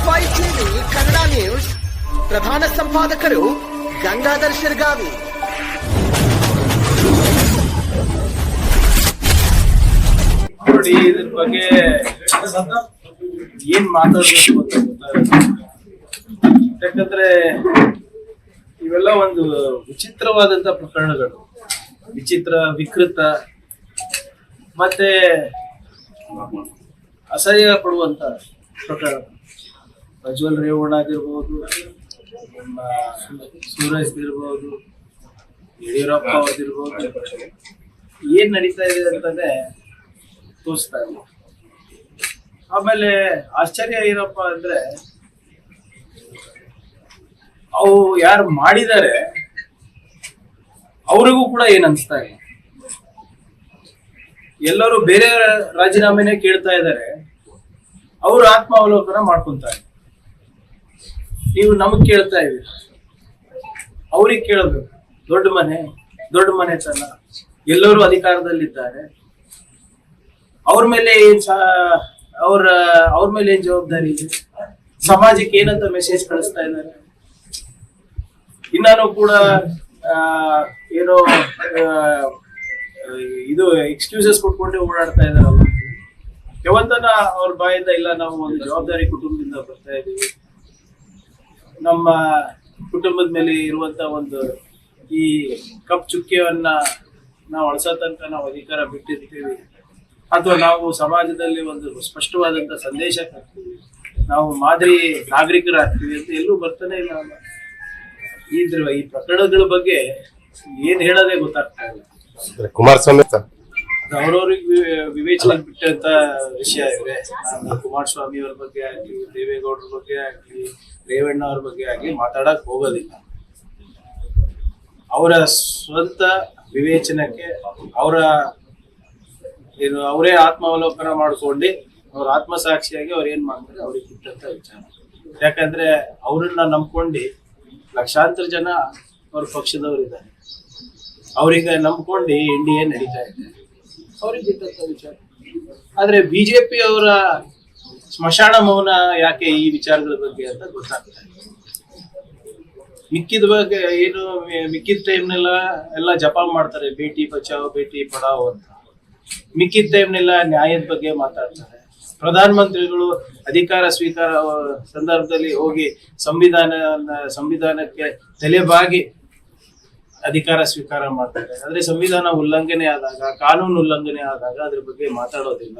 S Y TV Kannada news ಪ್ರಧಾನ ಸಂಪಾದಕರು ಗಂಗಾಧರ್ ಶಿರ್ಗಾವಿ. ನೋಡಿ, ಇದ್ರ ಬಗ್ಗೆ ಏನ್ ಮಾತಾಡಬೇಕು ಅಂತ ಗೊತ್ತಾಗುತ್ತೆ ಯಾಕಂದ್ರೆ ಇವೆಲ್ಲ ಒಂದು ವಿಚಿತ್ರವಾದಂತ ಪ್ರಕರಣಗಳು. ವಿಚಿತ್ರ, ವಿಕೃತ, ಮತ್ತೆ ಅಸಹ್ಯ ಪಡುವಂತ ಪ್ರಕರಣ ಪ್ರಜ್ವಲ್ ರೇವಣ್ಣ ಆಗಿರ್ಬೋದು, ನಮ್ಮ ಸೂರಜ್ ಇರ್ಬೋದು ಯಡಿಯೂರಪ್ಪ ಅವ್ರದ್ದಿರ್ಬೋದು ಏನ್ ನಡೀತಾ ಇದೆ ಅಂತಂದ್ರೆ ತೋರಿಸ್ತಾ ಇಲ್ಲ. ಆಮೇಲೆ ಆಶ್ಚರ್ಯ ಏನಪ್ಪ ಅಂದ್ರೆ, ಅವು ಯಾರು ಮಾಡಿದ್ದಾರೆ, ಅವರಿಗೂ ಕೂಡ ಏನ್ ಅನ್ಸ್ತಾ ಇಲ್ಲ. ಎಲ್ಲರೂ ಬೇರೆ ರಾಜೀನಾಮೆನೆ ಕೇಳ್ತಾ ಇದ್ದಾರೆ, ಅವರು ಆತ್ಮಾವಲೋಕನ ಮಾಡ್ಕೊಂತಾರೆ ನೀವು ನಮಗ್ ಕೇಳ್ತಾ ಇದ್ದೀರಿ. ಅವ್ರಿಗೆ ಕೇಳಬೇಕು. ದೊಡ್ಡ ಮನೆ ದೊಡ್ಡ ಮನೆ ಮನೆತನ. ಎಲ್ಲರೂ ಅಧಿಕಾರದಲ್ಲಿದ್ದಾರೆ. ಅವ್ರ ಮೇಲೆ ಏನ್ ಅವ್ರ ಅವ್ರ ಮೇಲೆ ಏನ್ ಜವಾಬ್ದಾರಿ ಇದೆ? ಸಮಾಜಕ್ಕೆ ಏನಂತ ಮೆಸೇಜ್ ಕಳಿಸ್ತಾ ಇದ್ದಾರೆ? ಇನ್ನಾನು ಕೂಡ ಏನೋ ಇದು ಎಕ್ಸ್ಕ್ಯೂಸಸ್ ಕೊಟ್ಕೊಂಡು ಓಡಾಡ್ತಾ ಇದಾರಲ್ಲ ಯಾವತ್ತನ ಅವ್ರ ಬಾಯಿಂದ ಇಲ್ಲ, ನಾವು ಒಂದು ಜವಾಬ್ದಾರಿ ಕುಟುಂಬದಿಂದ ಬರ್ತಾ ಇದೀವಿ. ನಮ್ಮ ಕುಟುಂಬದ ಮೇಲೆ ಇರುವಂತ ಒಂದು ಈ ಕಪ್ ಚುಕ್ಕೆಯನ್ನ ನಾವು ಅಳಸೋ ತನಕ ನಾವು ಅಧಿಕಾರ ಬಿಟ್ಟಿರ್ತೀವಿ. ಅಥವಾ ನಾವು ಸಮಾಜದಲ್ಲಿ ಒಂದು ಸ್ಪಷ್ಟವಾದಂತ ಸಂದೇಶ ಕೊಡ್ತೀವಿ ನಾವು ಮಾದರಿ ನಾಗರಿಕರಾಗ್ತೀವಿ ಅಂತ ಎಲ್ಲೂ ಬರ್ತಾನೆ ಇಲ್ಲ ಈ ಪ್ರಕರಣಗಳ ಬಗ್ಗೆ ಏನ್ ಹೇಳೋದೇ ಗೊತ್ತಾಗ್ತಾ ಇಲ್ಲ. ಕುಮಾರಸ್ವಾಮಿ ಅವ್ರವ್ರಿಗೆ ವಿವೇಚನೆ ಬಿಟ್ಟಂತ ವಿಷಯ ಇದೆ ನಾನು ಕುಮಾರಸ್ವಾಮಿ ಅವ್ರ ಬಗ್ಗೆ ಆಗ್ಲಿ ದೇವೇಗೌಡರ ಬಗ್ಗೆ ಆಗ್ಲಿ ರೇವಣ್ಣ ಅವ್ರ ಬಗ್ಗೆ ಆಗ್ಲಿ ಮಾತಾಡಕ್ ಹೋಗೋದಿಲ್ಲ. ಅವರ ಸ್ವಂತ ವಿವೇಚನಕ್ಕೆ ಅವರ ಏನು ಅವರೇ ಆತ್ಮಾವಲೋಕನ ಮಾಡ್ಕೊಂಡು ಅವ್ರ ಆತ್ಮಸಾಕ್ಷಿಯಾಗಿ ಅವ್ರು ಏನ್ ಮಾಡ್ತಾರೆ ಅವ್ರಿಗೆ ಬಿಟ್ಟಂತ ವಿಚಾರ. ಯಾಕಂದ್ರೆ ಅವ್ರನ್ನ ನಂಬ್ಕೊಂಡು ಲಕ್ಷಾಂತರ ಜನ ಅವ್ರ ಪಕ್ಷದವ್ರು ಇದ್ದಾರೆ ಅವ್ರಿಗೆ ನಂಬ್ಕೊಂಡು ಇಂಡಿಯಾ ನಡೀತಾ ಇದೆ. ಅವ್ರಿಗೆ ಬಿಟ್ಟಂತ ವಿಚಾರ ಆದ್ರೆ ಬಿಜೆಪಿ ಅವರ ಸ್ಮಶಾನ ಮೌನ ಯಾಕೆ ಈ ವಿಚಾರಗಳ ಬಗ್ಗೆ ಅಂತ ಗೊತ್ತಾಗ್ತಾ ಇಲ್ಲ. ಮಿಕ್ಕಿದ ಬಗ್ಗೆ ಏನು, ಮಿಕ್ಕಿದ ಟೈಮ್ನೆಲ್ಲ ಎಲ್ಲ ಜಪ ಮಾಡ್ತಾರೆ ಭೇಟಿ ಬಚಾವ್ ಭೇಟಿ ಪಡಾವ್ ಅಂತ. ಮಿಕ್ಕಿದ ಟೈಮ್ನೆಲ್ಲ ನ್ಯಾಯದ ಬಗ್ಗೆ ಮಾತಾಡ್ತಾರೆ. ಪ್ರಧಾನ ಮಂತ್ರಿಗಳು ಅಧಿಕಾರ ಸ್ವೀಕಾರ ಸಂದರ್ಭದಲ್ಲಿ ಹೋಗಿ ಸಂವಿಧಾನ, ಸಂವಿಧಾನಕ್ಕೆ ತಲೆಬಾಗಿ ಅಧಿಕಾರ ಸ್ವೀಕಾರ ಮಾಡ್ತಾರೆ. ಆದ್ರೆ ಸಂವಿಧಾನ ಉಲ್ಲಂಘನೆ ಆದಾಗ ಕಾನೂನು ಉಲ್ಲಂಘನೆ ಆದಾಗ ಅದ್ರ ಬಗ್ಗೆ ಮಾತಾಡೋದಿಲ್ಲ.